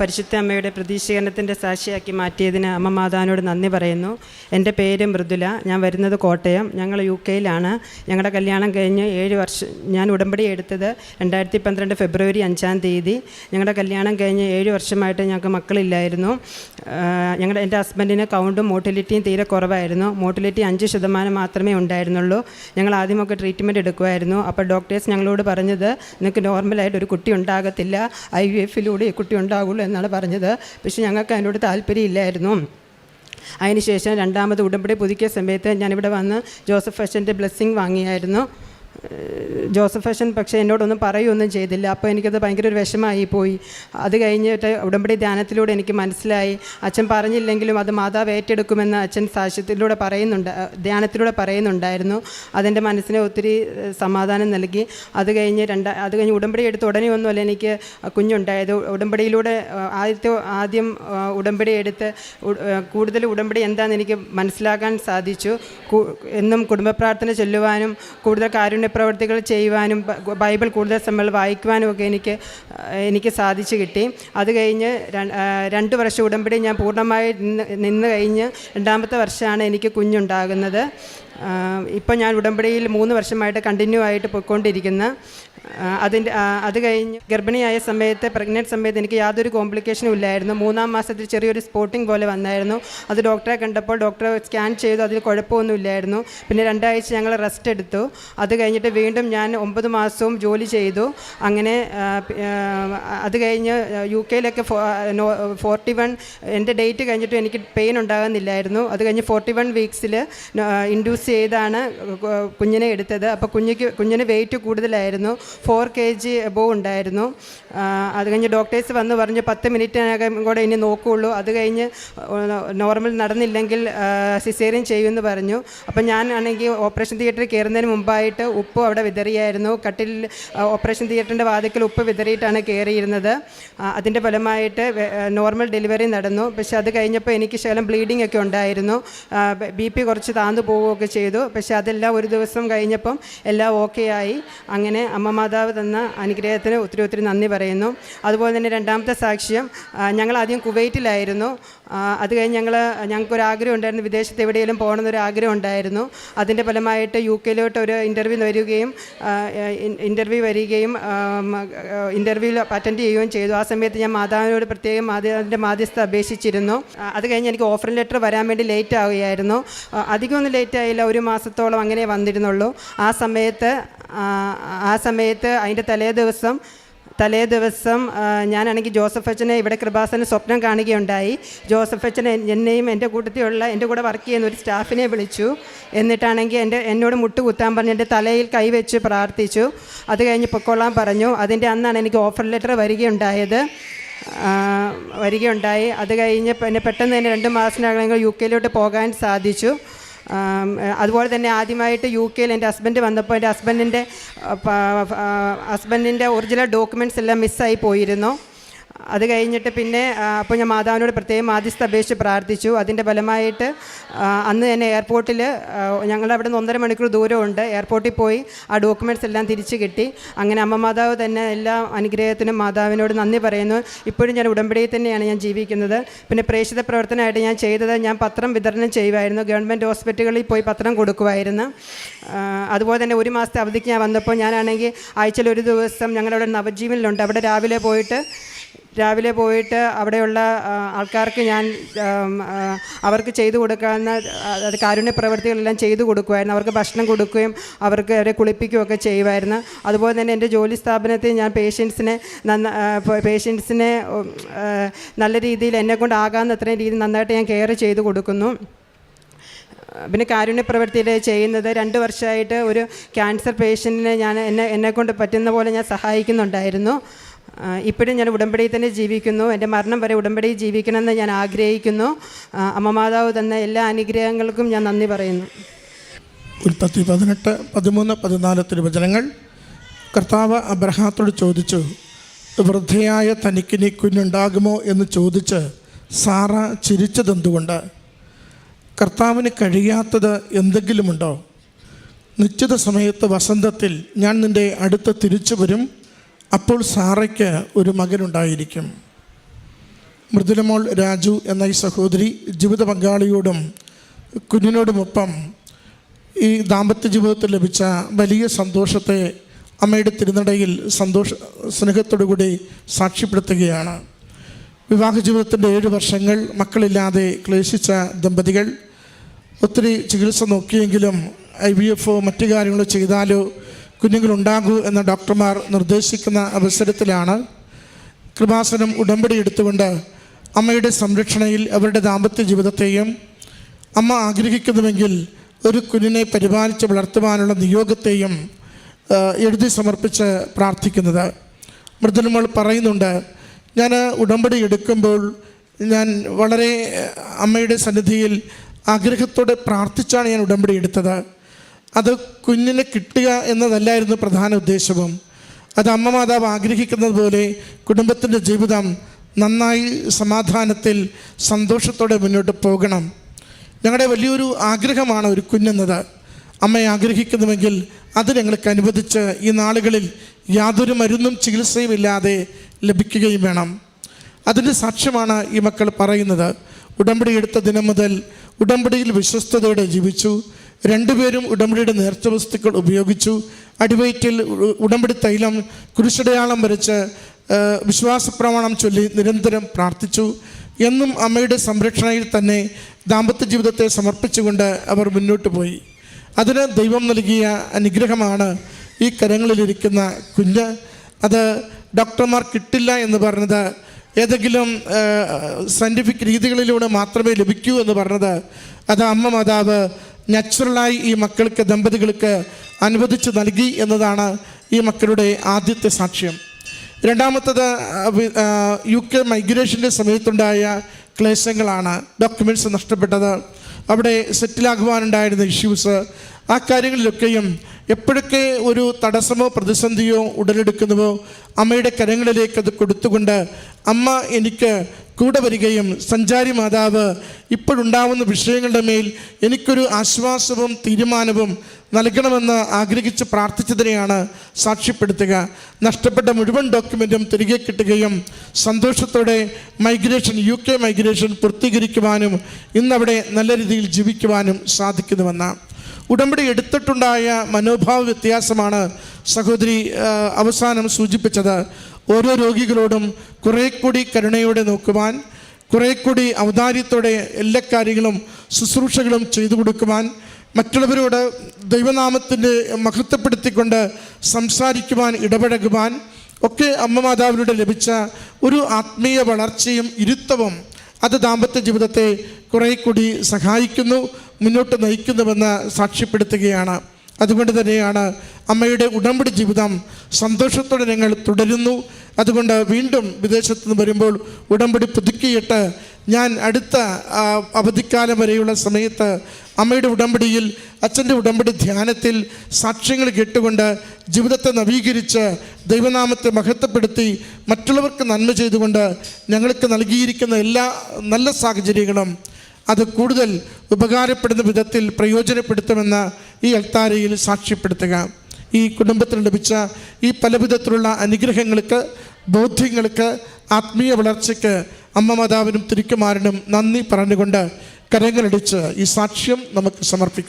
പരിശുദ്ധ അമ്മയുടെ പ്രതീക്ഷീകരണത്തിന്റെ സാക്ഷിയാക്കി മാറ്റിയതിന് അമ്മ മാതാവിനോട് നന്ദി പറയുന്നു. എന്റെ പേര് മൃദുല. ഞാൻ വരുന്നത് കോട്ടയം. ഞങ്ങൾ യു കെയിലാണ്. ഞങ്ങളുടെ കല്യാണം കഴിഞ്ഞ് ഏഴ് വർഷം ഞാൻ ഉടമ്പടി എടുത്തത് രണ്ടായിരത്തി പന്ത്രണ്ട് ഫെബ്രുവരി അഞ്ചാം തീയതി. ഞങ്ങളുടെ കല്യാണം കഴിഞ്ഞ് ഏഴ് വർഷമായിട്ട് ഞങ്ങൾക്ക് മക്കളില്ലായിരുന്നു. ഞങ്ങളുടെ എന്റെ ഹസ്ബൻഡിന് കൗണ്ടും മോട്ടിലിറ്റിയും തീരെ കുറവായിരുന്നു. മോട്ടിലിറ്റി അഞ്ച് ശതമാനം മാത്രമേ ഉണ്ടായിരുന്നുള്ളൂ. ഞങ്ങൾ ആദ്യമൊക്കെ ട്രീറ്റ്മെന്റ് എടുക്കുമായിരുന്നു. അപ്പോൾ ഡോക്ടേഴ്സ് ഞങ്ങളോട് പറഞ്ഞത് നിങ്ങൾക്ക് നോർമലായിട്ട് ഒരു കുട്ടി ഉണ്ടാകത്തില്ല. ഐ വി എഫിലൂടെ കുട്ടി ഉണ്ടാകുള്ളൂ എന്നാണ് പറഞ്ഞത്. പക്ഷേ ഞങ്ങൾക്ക് അതിനോട് താല്പര്യമില്ലായിരുന്നു. അതിനുശേഷം രണ്ടാമത് ഉടമ്പടി പുതുക്കിയ സമയത്ത് ഞാനിവിടെ വന്ന് ജോസഫ് അച്ഛന്റെ ബ്ലെസ്സിങ് വാങ്ങിയായിരുന്നു. ജോസഫ് അച്ഛൻ പക്ഷേ എന്നോടൊന്നും പറയുകയൊന്നും ചെയ്തില്ല. അപ്പോൾ എനിക്കത് ഭയങ്കര ഒരു വിഷമായി പോയി. അത് കഴിഞ്ഞിട്ട് ഉടമ്പടി ധ്യാനത്തിലൂടെ എനിക്ക് മനസ്സിലായി. അച്ഛൻ പറഞ്ഞില്ലെങ്കിലും അത് മാതാവ് ഏറ്റെടുക്കുമെന്ന് അച്ഛൻ സാക്ഷ്യത്തിലൂടെ പറയുന്നുണ്ട് ധ്യാനത്തിലൂടെ പറയുന്നുണ്ടായിരുന്നു. അതെന്റെ മനസ്സിന് ഒത്തിരി സമാധാനം നൽകി. അത് കഴിഞ്ഞ് രണ്ട് അത് കഴിഞ്ഞ് ഉടമ്പടി എടുത്ത് ഉടനെ ഒന്നുമല്ല എനിക്ക് കുഞ്ഞുണ്ടായത്. ഉടമ്പടിയിലൂടെ ആദ്യത്തെ ആദ്യം ഉടമ്പടി എടുത്ത് കൂടുതൽ ഉടമ്പടി എന്താണെന്ന് എനിക്ക് മനസ്സിലാക്കാൻ സാധിച്ചു. എന്നും കുടുംബ പ്രാർത്ഥന ചൊല്ലുവാനും കൂടുതൽ കാരുണ്യ പ്രവർത്തികൾ ചെയ്യുവാനും ബൈബിൾ കൂടുതൽ നമ്മൾ വായിക്കുവാനും ഒക്കെ എനിക്ക് എനിക്ക് സാധിച്ചു കിട്ടി. അത് കഴിഞ്ഞ് രണ്ട് വർഷം ഉടമ്പടി ഞാൻ പൂർണമായി നിന്ന് നിന്ന് കഴിഞ്ഞ് രണ്ടാമത്തെ വർഷമാണ് എനിക്ക് കുഞ്ഞുണ്ടാകുന്നത്. ഇപ്പോൾ ഞാൻ ഉടമ്പടിയിൽ മൂന്ന് വർഷമായിട്ട് കണ്ടിന്യൂ ആയിട്ട് പോയിക്കൊണ്ടിരിക്കുന്ന. അതിന്റെ അത് കഴിഞ്ഞ് ഗർഭിണിയായ സമയത്ത് പ്രഗ്നന്റ് സമയത്ത് എനിക്ക് യാതൊരു കോംപ്ലിക്കേഷനും ഇല്ലായിരുന്നു. മൂന്നാം മാസത്തിൽ ചെറിയൊരു സ്പോട്ടിംഗ് പോലെ വന്നായിരുന്നു. അത് ഡോക്ടറെ കണ്ടപ്പോൾ ഡോക്ടർ സ്കാൻ ചെയ്തു അതിൽ കുഴപ്പമൊന്നും ഇല്ലായിരുന്നു. പിന്നെ രണ്ടാഴ്ച ഞങ്ങൾ റെസ്റ്റ് എടുത്തു. അത് കഴിഞ്ഞിട്ട് വീണ്ടും ഞാൻ ഒമ്പത് മാസവും ജോലി ചെയ്തു. അങ്ങനെ അത് കഴിഞ്ഞ് യു കെയിലൊക്കെ ഫോർട്ടി വൺ എന്റെ ഡേറ്റ് കഴിഞ്ഞിട്ട് എനിക്ക് പെയിൻ ഉണ്ടാകുന്നില്ലായിരുന്നു. അത് കഴിഞ്ഞ് ഫോർട്ടി വൺ വീക്സിൽ ഇൻഡ്യൂസ് ചെയ്താണ് കുഞ്ഞിനെ എടുത്തത്. അപ്പോൾ കുഞ്ഞിക്ക് കുഞ്ഞിന് വെയിറ്റ് കൂടുതലായിരുന്നു. ഫോർ കെ ജി എബോ ഉണ്ടായിരുന്നു അത് കഴിഞ്ഞ് ഡോക്ടേഴ്സ് വന്ന് പറഞ്ഞു പത്ത് മിനിറ്റിനകം കൂടെ ഇനി നോക്കുകയുള്ളൂ അത് കഴിഞ്ഞ് നോർമൽ നടന്നില്ലെങ്കിൽ സിസേറിയൻ ചെയ്യുമെന്ന് പറഞ്ഞു. അപ്പം ഞാൻ ആണെങ്കിൽ ഓപ്പറേഷൻ തിയേറ്ററിൽ കയറുന്നതിന് മുമ്പായിട്ട് ഉപ്പ് അവിടെ വിതറിയായിരുന്നു. കട്ടിൽ ഓപ്പറേഷൻ തിയേറ്ററിന്റെ വാതിക്കൽ ഉപ്പ് വിതറിയിട്ടാണ് കയറിയിരുന്നത്. അതിന്റെ ഫലമായിട്ട് നോർമൽ ഡെലിവറി നടന്നു. പക്ഷെ അത് കഴിഞ്ഞപ്പോൾ എനിക്ക് ശകലം ബ്ലീഡിംഗ് ഒക്കെ ഉണ്ടായിരുന്നു. ബി പി കുറച്ച് താന്നു പോവുകയൊക്കെ ചെയ്തു. പക്ഷെ അതെല്ലാം ഒരു ദിവസം കഴിഞ്ഞപ്പം എല്ലാം ഓക്കെ ആയി. അങ്ങനെ അമ്മ മാതാവ് തന്ന അനുഗ്രഹത്തിന് ഒത്തിരി ഒത്തിരി നന്ദി പറയുന്നു. അതുപോലെ തന്നെ രണ്ടാമത്തെ സാക്ഷ്യം ഞങ്ങൾ ആദ്യം കുവൈറ്റിലായിരുന്നു. അത് കഴിഞ്ഞ് ഞങ്ങൾ ഞങ്ങൾക്കൊരു ആഗ്രഹം ഉണ്ടായിരുന്നു. വിദേശത്ത് എവിടെയെങ്കിലും പോകണമെന്നൊരു ആഗ്രഹം ഉണ്ടായിരുന്നു. അതിന്റെ ഫലമായിട്ട് യു കെയിലോട്ട് ഒരു ഇന്റർവ്യൂ വരികയും ഇന്റർവ്യൂ വരികയും ഇന്റർവ്യൂവിൽ അറ്റൻഡ് ചെയ്യുകയും ചെയ്തു. ആ സമയത്ത് ഞാൻ മാതാവിനോട് പ്രത്യേകം മാതാവിന്റെ മാധ്യസ്ഥ അപേക്ഷിച്ചിരുന്നു. അത് കഴിഞ്ഞ് എനിക്ക് ഓഫർ ലെറ്റർ വരാൻ വേണ്ടി ലേറ്റ് ആവുകയായിരുന്നു. അധികമൊന്നും ലേറ്റ് ആയില്ല. ഒരു മാസത്തോളം അങ്ങനെ വന്നിരുന്നുള്ളൂ. ആ സമയത്ത് ആ, സമയത്ത് അതിന്റെ തലേ ദിവസം തലേ ദിവസം ഞാനാണെങ്കിൽ ജോസഫ് അച്ഛനെ ഇവിടെ കൃപാസന സ്വപ്നം കാണുകയുണ്ടായി. ജോസഫ് അച്ഛൻ എന്നെയും എന്റെ കൂട്ടത്തിലുള്ള എന്റെ കൂടെ വർക്ക് ചെയ്യുന്ന ഒരു സ്റ്റാഫിനെ വിളിച്ചു. എന്നിട്ടാണെങ്കിൽ എന്റെ എന്നോട് മുട്ട് കുത്താൻ പറഞ്ഞ് എന്റെ തലയിൽ കൈവച്ച് പ്രാർത്ഥിച്ചു. അത് കഴിഞ്ഞ് പൊക്കോളാൻ പറഞ്ഞു. അതിന്റെ അന്നാണ് എനിക്ക് ഓഫർ ലെറ്റർ വരികയുണ്ടായത്. വരികയുണ്ടായി. അത് കഴിഞ്ഞ് പിന്നെ പെട്ടെന്ന് തന്നെ രണ്ട് മാസത്തിനകം യു കെയിലോട്ട് പോകാൻ സാധിച്ചു. അതുപോലെ തന്നെ ആദ്യമായിട്ട് യു കെയിൽ എന്റെ ഹസ്ബൻഡ് വന്നപ്പോൾ എന്റെ ഹസ്ബൻഡിന്റെ ഹസ്ബൻഡിന്റെ ഒറിജിനൽ ഡോക്യുമെന്റ്സ് എല്ലാം മിസ്സായി പോയിരുന്നു. അത് കഴിഞ്ഞിട്ട് പിന്നെ അപ്പോൾ ഞാൻ മാതാവിനോട് പ്രത്യേകം മാധ്യസ്ഥ അപേക്ഷിച്ച് പ്രാർത്ഥിച്ചു. അതിന്റെ ഫലമായിട്ട് അന്ന് തന്നെ എയർപോർട്ടിൽ ഞങ്ങളുടെ അവിടെ നിന്ന് ഒന്നര മണിക്കൂർ ദൂരമുണ്ട്. എയർപോർട്ടിൽ പോയി ആ ഡോക്യുമെന്റ്സ് എല്ലാം തിരിച്ചു കിട്ടി. അങ്ങനെ അമ്മ മാതാവ് തന്നെ എല്ലാ അനുഗ്രഹത്തിനും മാതാവിനോട് നന്ദി പറയുന്നു. ഇപ്പോഴും ഞാൻ ഉടമ്പടിയിൽ തന്നെയാണ് ഞാൻ ജീവിക്കുന്നത്. പിന്നെ പ്രേക്ഷിത പ്രവർത്തനമായിട്ട് ഞാൻ ചെയ്തത് ഞാൻ പത്രം വിതരണം ചെയ്യുമായിരുന്നു ഗവൺമെന്റ് ഹോസ്പിറ്റലുകളിൽ പോയി പത്രം കൊടുക്കുമായിരുന്നു അതുപോലെ തന്നെ ഒരു മാസത്തെ അവധിക്ക് ഞാൻ വന്നപ്പോൾ ഞാനാണെങ്കിൽ ആഴ്ചയിൽ ഒരു ദിവസം ഞങ്ങളുടെ നവജീവനിലുണ്ട്. അവിടെ രാവിലെ പോയിട്ട് രാവിലെ പോയിട്ട് അവിടെയുള്ള ആൾക്കാർക്ക് ഞാൻ അവർക്ക് ചെയ്തു കൊടുക്കാവുന്ന അത് കാരുണ്യ പ്രവൃത്തികളെല്ലാം ചെയ്തു കൊടുക്കുമായിരുന്നു അവർക്ക് ഭക്ഷണം കൊടുക്കുകയും അവർക്ക് അവരെ കുളിപ്പിക്കുകയൊക്കെ ചെയ്യുമായിരുന്നു അതുപോലെ തന്നെ എന്റെ ജോലി സ്ഥാപനത്തിൽ ഞാൻ പേഷ്യൻസിനെ നന്ന പേഷ്യൻസിനെ നല്ല രീതിയിൽ എന്നെ കൊണ്ട് ആകാവുന്ന അത്രയും രീതിയിൽ നന്നായിട്ട് ഞാൻ കെയർ ചെയ്തു കൊടുക്കുന്നു. പിന്നെ കാരുണ്യ പ്രവൃത്തിയിൽ ചെയ്യുന്നത് രണ്ട് വർഷമായിട്ട് ഒരു ക്യാൻസർ പേഷ്യന്റിനെ ഞാൻ എന്നെ എന്നെക്കൊണ്ട് പറ്റുന്ന പോലെ ഞാൻ സഹായിക്കുന്നുണ്ടായിരുന്നു. ഇപ്പോഴും ഞാൻ ഉടമ്പടിയിൽ തന്നെ ജീവിക്കുന്നു. എന്റെ മരണം വരെ ഉടമ്പടിയിൽ ജീവിക്കണമെന്ന് ഞാൻ ആഗ്രഹിക്കുന്നു. അമ്മമാതാവ് അമ്മ തന്ന എല്ലാ അനുഗ്രഹങ്ങൾക്കും ഞാൻ നന്ദി പറയുന്നു. ഉൽപ്പത്തി പതിനെട്ട് പതിമൂന്ന് പതിനാല് തിരുവചനങ്ങൾ കർത്താവ് അബ്രഹാത്തോട് ചോദിച്ചു വൃദ്ധയായ തനിക്ക് നീ കുഞ്ഞുണ്ടാകുമോ? എന്ന് ചോദിച്ച് സാറ ചിരിച്ചതെന്തുകൊണ്ട് കർത്താവിന് കഴിയാത്തത് എന്തെങ്കിലുമുണ്ടോ? നിശ്ചിത സമയത്ത് വസന്തത്തിൽ ഞാൻ നിന്റെ അടുത്ത് തിരിച്ചു വരും. അപ്പോൾ സാറയ്ക്ക് ഒരു മകനുണ്ടായിരിക്കും. മൃദുലമോൾ രാജു എന്ന ഈ സഹോദരി ജീവിത പങ്കാളിയോടും കുഞ്ഞിനോടുമൊപ്പം ഈ ദാമ്പത്യ ജീവിതത്തിൽ ലഭിച്ച വലിയ സന്തോഷത്തെ അമ്മയുടെ തിരുനടയിൽ സന്തോഷ സ്നേഹത്തോടുകൂടി സാക്ഷ്യപ്പെടുത്തുകയാണ്. വിവാഹ ജീവിതത്തിന്റെ ഏഴ് വർഷങ്ങൾ മക്കളില്ലാതെ ക്ലേശിച്ച ദമ്പതികൾ ഒത്തിരി ചികിത്സ നോക്കിയെങ്കിലും ഐ വി എഫോ മറ്റു കാര്യങ്ങളോ ചെയ്താലോ കുഞ്ഞുങ്ങളുണ്ടാകൂ എന്ന് ഡോക്ടർമാർ നിർദ്ദേശിക്കുന്ന അവസരത്തിലാണ് കൃപാസനം ഉടമ്പടി എടുത്തുകൊണ്ട് അമ്മയുടെ സംരക്ഷണയിൽ അവരുടെ ദാമ്പത്യ ജീവിതത്തെയും അമ്മ ആഗ്രഹിക്കുന്നുവെങ്കിൽ ഒരു കുഞ്ഞിനെ പരിപാലിച്ച് വളർത്തുവാനുള്ള നിയോഗത്തെയും എഴുതി സമർപ്പിച്ച് പ്രാർത്ഥിക്കുന്നത്. മൃദുനമ്മൾ പറയുന്നുണ്ട് ഞാൻ ഉടമ്പടി എടുക്കുമ്പോൾ ഞാൻ വളരെ അമ്മയുടെ സന്നിധിയിൽ ആഗ്രഹത്തോടെ പ്രാർത്ഥിച്ചാണ് ഞാൻ ഉടമ്പടി എടുത്തത്. അത് കുഞ്ഞിനെ കിട്ടുക എന്നതല്ലായിരുന്നു പ്രധാന ഉദ്ദേശവും. അത് അമ്മ മാതാവ് ആഗ്രഹിക്കുന്നത് പോലെ കുടുംബത്തിന്റെ ജീവിതം നന്നായി സമാധാനത്തിൽ സന്തോഷത്തോടെ മുന്നോട്ട് പോകണം. ഞങ്ങളുടെ വലിയൊരു ആഗ്രഹമാണ് ഒരു കുഞ്ഞെന്നത്. അമ്മയെ ആഗ്രഹിക്കുന്നുവെങ്കിൽ അത് ഞങ്ങൾക്ക് അനുവദിച്ച് ഈ നാളുകളിൽ യാതൊരു മരുന്നും ചികിത്സയും ഇല്ലാതെ ലഭിക്കുകയും വേണം. അതിന്റെ സാക്ഷ്യമാണ് ഈ മക്കൾ പറയുന്നത്. ഉടമ്പടി എടുത്ത ദിനം മുതൽ ഉടമ്പടിയിൽ വിശ്വസ്തയോടെ ജീവിച്ചു. രണ്ടുപേരും ഉടമ്പടിയുടെ നേർച്ച വസ്തുക്കൾ ഉപയോഗിച്ചു. അടിവയറ്റിൽ ഉടമ്പടി തൈലം കുരിശടയാളം വരച്ച് വിശ്വാസപ്രമാണം വിശ്വാസ പ്രമാണം ചൊല്ലി നിരന്തരം പ്രാർത്ഥിച്ചു. എന്നും അമ്മയുടെ സംരക്ഷണയിൽ തന്നെ ദാമ്പത്യ ജീവിതത്തെ സമർപ്പിച്ചുകൊണ്ട് അവർ മുന്നോട്ട് പോയി. അതിന് ദൈവം നൽകിയ അനുഗ്രഹമാണ് ഈ കരങ്ങളിലിരിക്കുന്ന കുഞ്ഞ്. അത് ഡോക്ടർമാർ കിട്ടില്ല എന്ന് പറഞ്ഞത് ഏതെങ്കിലും സയന്റിഫിക് രീതികളിലൂടെ മാത്രമേ ലഭിക്കൂ എന്ന് പറഞ്ഞത് അത് അമ്മ മാതാവ് നാച്ചുറലായി ഈ മക്കൾക്ക് ദമ്പതികൾക്ക് അനുവദിച്ച് നൽകി എന്നതാണ് ഈ മക്കളുടെ ആദ്യത്തെ സാക്ഷ്യം. രണ്ടാമത്തത് യു കെ മൈഗ്രേഷന്റെ സമയത്തുണ്ടായ ക്ലേശങ്ങളാണ് ഡോക്യുമെന്റ്സ് നഷ്ടപ്പെട്ടത്. അവിടെ സെറ്റിലാകുവാനുണ്ടായിരുന്ന ഇഷ്യൂസ് ആ കാര്യങ്ങളിലൊക്കെയും എപ്പോഴൊക്കെ ഒരു തടസ്സമോ പ്രതിസന്ധിയോ ഉടലെടുക്കുന്നുവോ അമ്മയുടെ കരങ്ങളിലേക്ക് അത് കൊടുത്തുകൊണ്ട് അമ്മ എനിക്ക് കൂടെ വരികയും സഞ്ചാരി മാതാവ് ഇപ്പോഴുണ്ടാവുന്ന വിഷയങ്ങളുടെ മേൽ എനിക്കൊരു ആശ്വാസവും തീരുമാനവും നൽകണമെന്ന് ആഗ്രഹിച്ച് പ്രാർത്ഥിച്ചതിനെയാണ് സാക്ഷ്യപ്പെടുത്തുക. നഷ്ടപ്പെട്ട മുഴുവൻ ഡോക്യുമെന്റും തിരികെ കിട്ടുകയും സന്തോഷത്തോടെ മൈഗ്രേഷൻ യു കെ മൈഗ്രേഷൻ പൂർത്തീകരിക്കുവാനും ഇന്നവിടെ നല്ല രീതിയിൽ ജീവിക്കുവാനും സാധിക്കുന്നുവെന്ന് ഉടമ്പടി എടുത്തിട്ടുണ്ടായ മനോഭാവ വ്യത്യാസമാണ് സഹോദരി അവസാനം സൂചിപ്പിച്ചത്. ഓരോ രോഗികളോടും കുറേ കൂടി കരുണയോടെ നോക്കുവാൻ കുറേ കൂടി ഔദാര്യത്തോടെ എല്ലാ കാര്യങ്ങളും ശുശ്രൂഷകളും ചെയ്തു കൊടുക്കുവാൻ മറ്റുള്ളവരോട് ദൈവനാമത്തിന്റെ മഹത്വപ്പെടുത്തിക്കൊണ്ട് സംസാരിക്കുവാൻ ഇടപഴകുവാൻ ഒക്കെ അമ്മമാതാവിലൂടെ ലഭിച്ച ഒരു ആത്മീയ വളർച്ചയും ഇരുത്തവും അത് ദാമ്പത്യ ജീവിതത്തെ കുറേ കൂടി സഹായിക്കുന്നു മുന്നോട്ട് നയിക്കുന്നുവെന്ന് സാക്ഷ്യപ്പെടുത്തുകയാണ്. അതുകൊണ്ട് തന്നെയാണ് അമ്മയുടെ ഉടമ്പടി ജീവിതം സന്തോഷത്തോടെ ഞങ്ങൾ തുടരുന്നു. അതുകൊണ്ട് വീണ്ടും വിദേശത്ത് നിന്ന് വരുമ്പോൾ ഉടമ്പടി പുതുക്കിയിട്ട് ഞാൻ അടുത്ത അവധിക്കാലം വരെയുള്ള സമയത്ത് അമ്മയുടെ ഉടമ്പടിയിൽ അച്ഛന്റെ ഉടമ്പടി ധ്യാനത്തിൽ സാക്ഷ്യങ്ങൾ കേട്ടുകൊണ്ട് ജീവിതത്തെ നവീകരിച്ച് ദൈവനാമത്തെ മഹത്വപ്പെടുത്തി മറ്റുള്ളവർക്ക് നന്മ ചെയ്തുകൊണ്ട് ഞങ്ങൾക്ക് നൽകിയിരിക്കുന്ന എല്ലാ നല്ല സാഹചര്യങ്ങളും അത് കൂടുതൽ ഉപകാരപ്പെടുന്ന വിധത്തിൽ പ്രയോജനപ്പെടുത്തുമെന്ന് ഈ അൽത്താരയിൽ സാക്ഷ്യപ്പെടുത്തുക. ഈ കുടുംബത്തിന് ലഭിച്ച ഈ പല വിധത്തിലുള്ള അനുഗ്രഹങ്ങൾക്ക് ബോധ്യങ്ങൾക്ക് ആത്മീയ വളർച്ചയ്ക്ക് അമ്മ മാതാവിനും തിരുക്കുമാരനും നന്ദി പറഞ്ഞുകൊണ്ട് കരങ്ങളടിച്ച് ഈ സാക്ഷ്യം നമുക്ക് സമർപ്പിക്കാം.